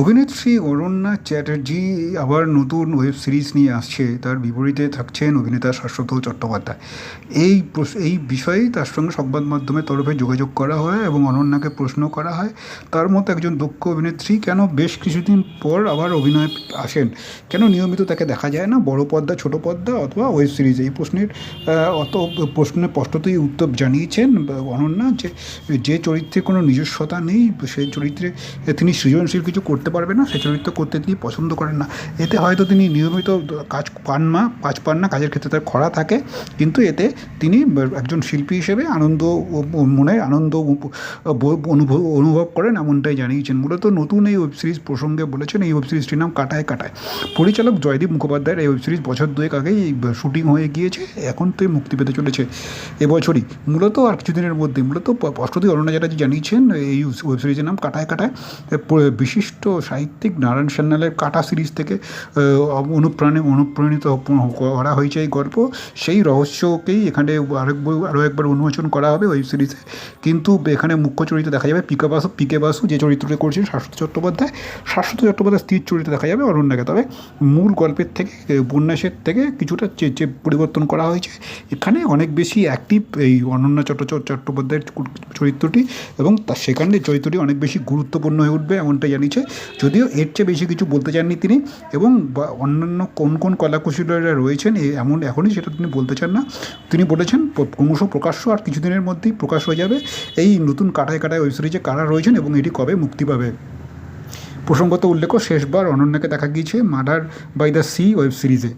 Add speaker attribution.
Speaker 1: অভিনেত্রী অরণ্যা চ্যাটার্জি আবার নতুন ওয়েব সিরিজ নিয়ে আসছে। তার বিপরীতে থাকছেন অভিনেতা শাশ্বত চট্টোপাধ্যায়। এই এই বিষয়ে তার সঙ্গে সংবাদ মাধ্যমের তরফে যোগাযোগ করা হয় এবং অনন্যাকে প্রশ্ন করা হয়, তার মতো একজন দক্ষ অভিনেত্রী কেন বেশ কিছুদিন পর আবার অভিনয় আসেন? কেন নিয়মিত তাকে দেখা যায় না? বড় পর্দা ছোট পর্দা অথবা ওয়েব সিরিজ? এই প্রশ্নের অত প্রশ্নের স্পষ্টতই উত্তর জানিয়েছেন অনন্যা যে যে চরিত্রে কোনো নিজস্বতা নেই সেই চরিত্রে তিনি সৃজনশীল কিছু করতে পারবেন না সে চরিত্র করতে তিনি পছন্দ করেন না। এতে হয়তো তিনি নিয়মিত কাজ পান না কাজ পান না, কাজের ক্ষেত্রে তার খরা থাকে, কিন্তু এতে তিনি একজন শিল্পী হিসেবে আনন্দ মনে আনন্দ অনুভব অনুভব করেন, এমনটাই জানিয়েছেন। মূলত নতুন এই ওয়েব সিরিজ প্রসঙ্গে বলেছেন, এই ওয়েব সিরিজটির নাম কাটায় কাটায়। পরিচালক জয়দীপ মুখোপাধ্যায়ের এই ওয়েব সিরিজ বছর দুয়েক আগেই শুটিং হয়ে গিয়েছে, এখন তো মুক্তি পেতে চলেছে এবছরই। মূলত আর কিছুদিনের মধ্যে, মূলত অরণ্য চ্যাটার্জি জানিয়েছেন, এই ওয়েব সিরিজের নাম কাটায় কাটায়। বিশিষ্ট সাহিত্যিক নারায়ণ সান্যালের কাটা সিরিজ থেকে অনুপ্রাণে, অনুপ্রাণিত করা হয়েছে এই গল্প। সেই রহস্যকেই এখানে আরেকবার, আরও একবার উন্মোচন করা হবে ওয়েব সিরিজে। কিন্তু এখানে মুখ্য চরিত্রে দেখা যাবে পিকে বাসু পিকে বাসু যে চরিত্রটি করছেন শাশ্বত চট্টোপাধ্যায়। শাশ্বত চট্টোপাধ্যায় স্থির চরিত্রে দেখা যাবে অরণ্যাকে। তবে মূল গল্পের থেকে, উপন্যাসের থেকে কিছুটা যে পরিবর্তন করা হয়েছে। এখানে অনেক বেশি অ্যাক্টিভ এই অনন্যা চট্ট, চট্টোপাধ্যায়ের চরিত্রটি এবং তার সেখানে চরিত্রটি অনেক বেশি গুরুত্বপূর্ণ হয়ে উঠবে এমনটা জানিয়েছে যদিও এর চেয়ে বেশি কিছু বলতে চাননি তিনি এবং বা অন্যান্য কোন কোন কলাকুশলীরা রয়েছেন এমন এখনই সেটা তিনি বলতে চান না। তিনি বলেছেন ক্রমশ প্রকাশ্য আর কিছুদিনের মধ্যেই প্রকাশ হয়ে যাবে এই নতুন কাটায় কাটায় ওয়েব সিরিজে কারা রয়েছেন এবং এটি কবে মুক্তি পাবে। প্রসঙ্গত উল্লেখ শেষবার অনন্যাকে দেখা গিয়েছে Murder by the Sea web সিরিজে।